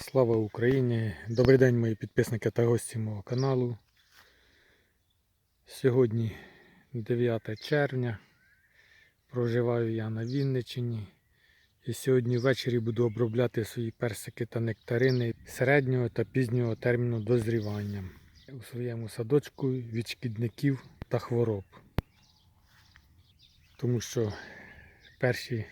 Слава Україні! Добрий день, мої підписники та гості мого каналу. Сьогодні 9 червня. Проживаю я на Вінниччині. І сьогодні ввечері буду обробляти свої персики та нектарини середнього та пізнього терміну дозрівання у своєму садочку від шкідників та хвороб. Тому що перші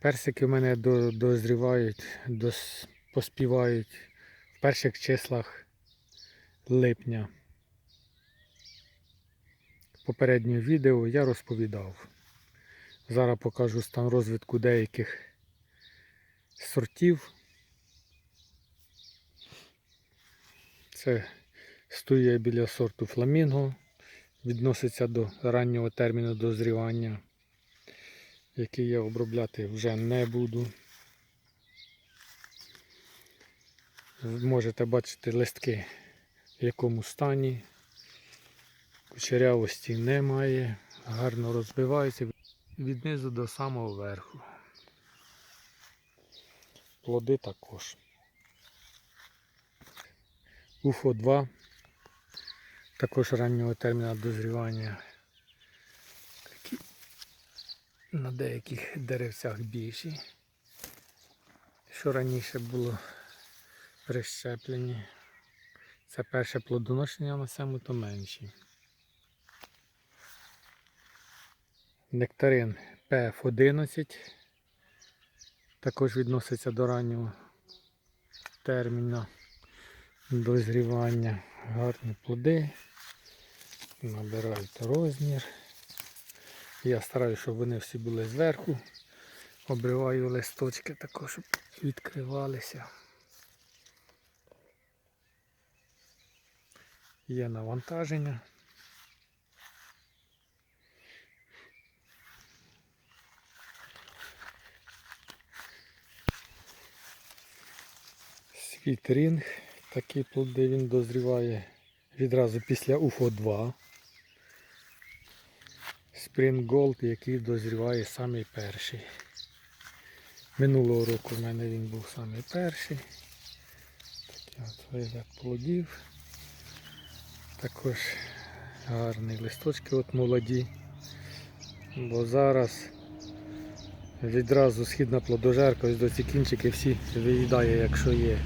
персики в мене дозрівають, дос- поспівають в перших числах липня. В попередньому відео я розповідав. Зараз покажу стан розвитку деяких сортів. Це стоїть біля сорту фламінго, відноситься до раннього терміну дозрівання, який я обробляти вже не буду. Можете бачити листки в якому стані. Кучерявості немає, гарно розбивається від низу до самого верху. Плоди також. Уфо 2, також раннього терміну дозрівання. Такі на деяких деревцях більші. Що раніше було прищеплені. Це перше плодоношення на цьому то менші. Нектарин PF11 також відноситься до раннього терміну дозрівання. Гарні плоди, набирають розмір. Я стараюся, щоб вони всі були зверху. Обриваю листочки також, щоб відкривалися. Є навантаження. Світрінг, такі плоди він дозріває відразу після UFO 2. Spring Gold, який дозріває самий перший. Минулого року в мене він був самий перший. Такий от вигляд плодів. Також гарні листочки от молоді. Бо зараз відразу східна плодожерка, ось до ці кінчики всі виїдає, якщо є.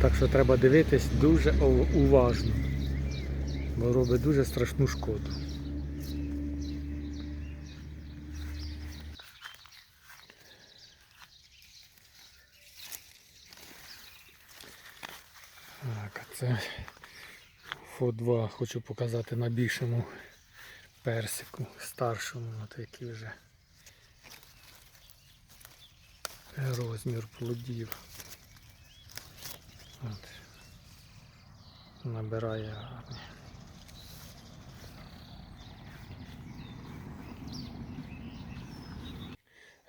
Так що треба дивитись дуже уважно, бо робить дуже страшну шкоду. Так, це фо 2 хочу показати на більшому персику, старшому, от який вже розмір плодів. От. Набирає гарний.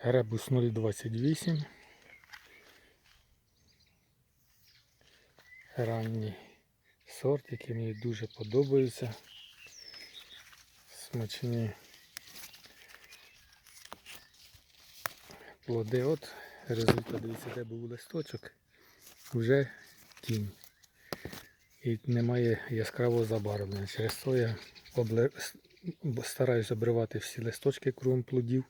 Ребус 028. Ранній сорт, який мені дуже подобається. Смачні плоди. От результат, дивіться, де був листочок, вже тінь. І немає яскравого забарвлення. Через то я обле... с- стараюсь обривати всі листочки кругом плодів.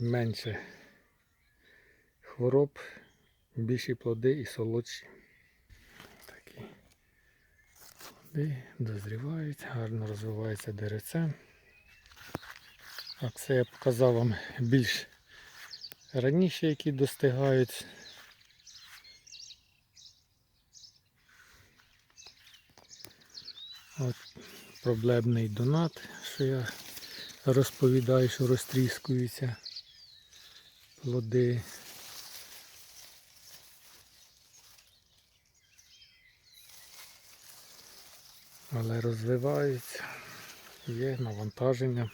Менше хвороб, більші плоди і солодші. Такі плоди дозрівають, гарно розвивається деревце. Так, це я показав вам більш раніше, які достигають. От проблемний донат, що я розповідаю, що розтріскуються плоди. Але розвиваються, є навантаження.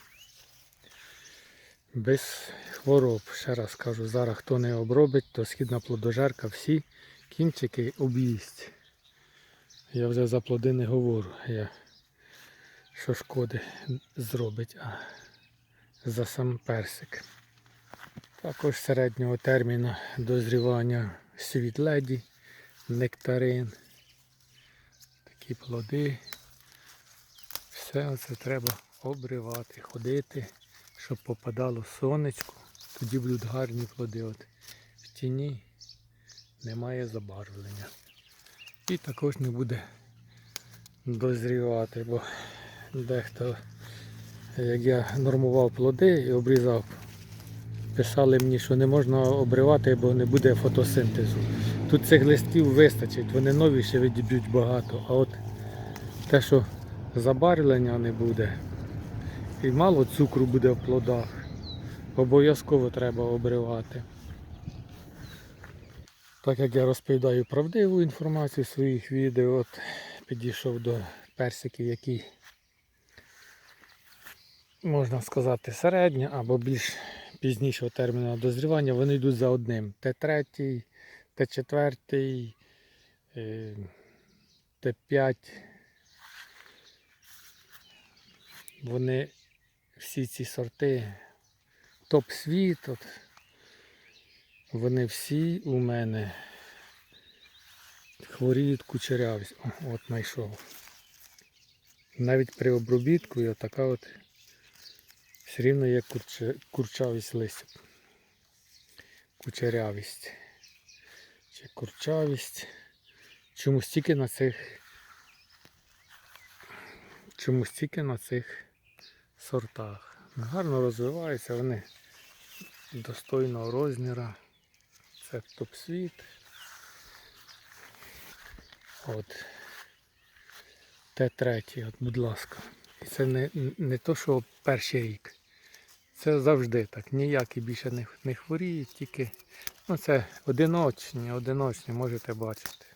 Без хвороб. Ще раз кажу, зараз хто не обробить, то східна плодожерка всі кінчики об'їсть. Я вже за плоди не говорю, я, що шкоди зробить, а за сам персик. Також середнього терміну дозрівання світ леді, нектарин. Такі плоди. Все це треба обривати, ходити, щоб попадало сонечко. Тоді будуть гарні плоди. От в тіні немає забарвлення. І також не буде дозрівати, бо дехто, як я нормував плоди і обрізав, писали мені, що не можна обривати, бо не буде фотосинтезу. Тут цих листків вистачить, вони нові ще відіб'ють багато, а от те, що забарвлення не буде, і мало цукру буде в плодах, обов'язково треба обривати. Так як я розповідаю правдиву інформацію в своїх відео, от підійшов до персиків, які можна сказати середня або більш пізнішого терміну дозрівання, вони йдуть за одним. Т3, Т4, е, Т5. Вони всі ці сорти топ світ. Вони всі у мене хворіють кучерявість. О, От знайшов. Навіть при обробітку і така от все рівно є курча, курчавість листя. Кучерявість. Чи курчавість. Чомусь тільки на цих чомусь тільки на цих сортах. Гарно розвиваються вони достойного розміру. Це топ-світ. От. Т3, от, будь ласка. І це не, не то, що перший рік. Це завжди так. Ніякі більше не, не хворіють, тільки ну, це одиночні, одиночні, можете бачити.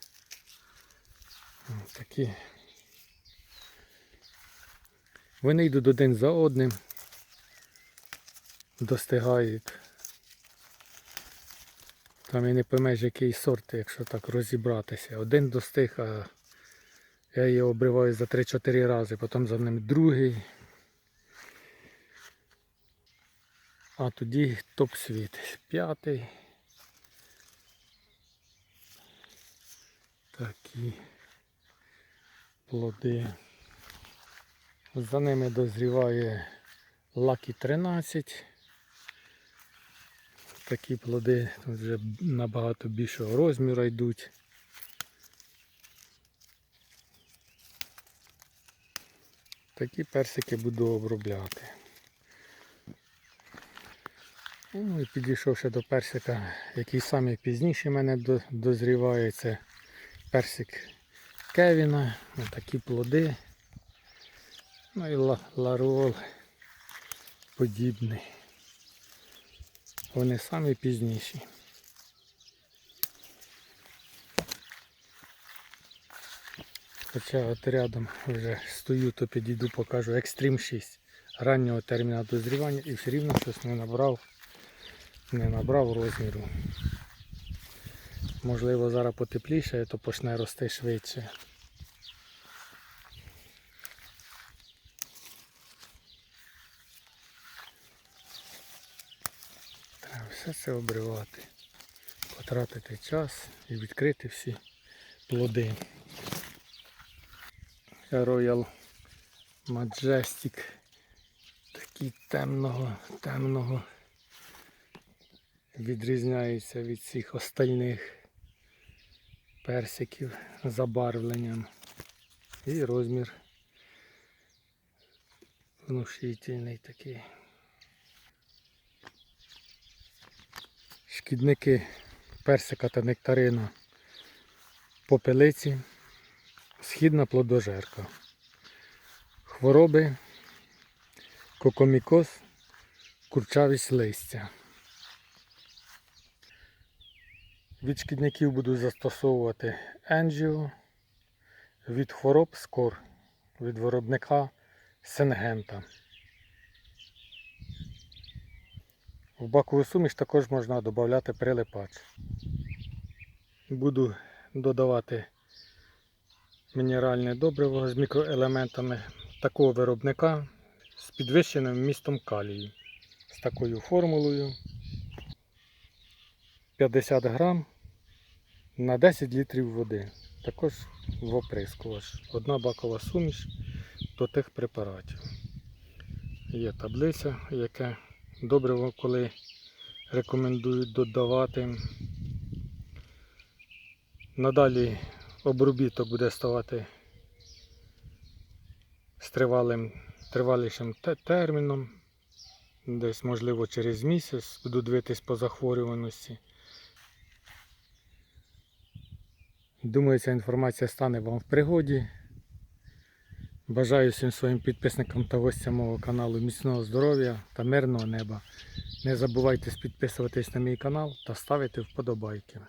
Такі. Вони йдуть один за одним, достигають. Там і не поймеш, який сорт, якщо так розібратися. Один достиг, а я його обриваю за 3-4 рази, потім за ним другий. А тоді топ світ. П'ятий. Такі плоди. За ними дозріває Lucky 13. Такі плоди вже набагато більшого розміру йдуть. Такі персики буду обробляти. Ну і підійшов ще до персика, який саме пізніше мене до- дозріває. Це персик Кевіна. Такі плоди. Ну і ларол подібний. Вони самі пізніші. Хоча от рядом вже стою, то підійду, покажу Extreme 6 раннього терміну дозрівання і все рівно щось не набрав, не набрав розміру. Можливо зараз потепліше, то почне рости швидше. Все це обривати, потратити час і відкрити всі плоди. Royal Majestic. Такий темного, темного. Відрізняється від всіх остальних персиків забарвленням. І розмір внушительний такий. Шкідники персика та нектарина попелиці, східна плодожерка. Хвороби, кокомікоз, курчавість листя. Від шкідників буду застосовувати енджіо, від хвороб скор, від виробника сингента. В бакову суміш також можна додати прилипач. Буду додавати мінеральне добриво з мікроелементами такого виробника з підвищеним вмістом калію. З такою формулою. 50 грам на 10 літрів води. Також в оприскувач. Одна бакова суміш до тих препаратів. Є таблиця, яке добриво, коли рекомендують додавати. Надалі обробіток буде ставати з тривалим, тривалішим терміном. Десь, можливо, через місяць буду дивитись по захворюваності. Думаю, ця інформація стане вам в пригоді. Бажаю всім своїм підписникам та гостям мого каналу міцного здоров'я та мирного неба. Не забувайте підписуватись на мій канал та ставити вподобайки.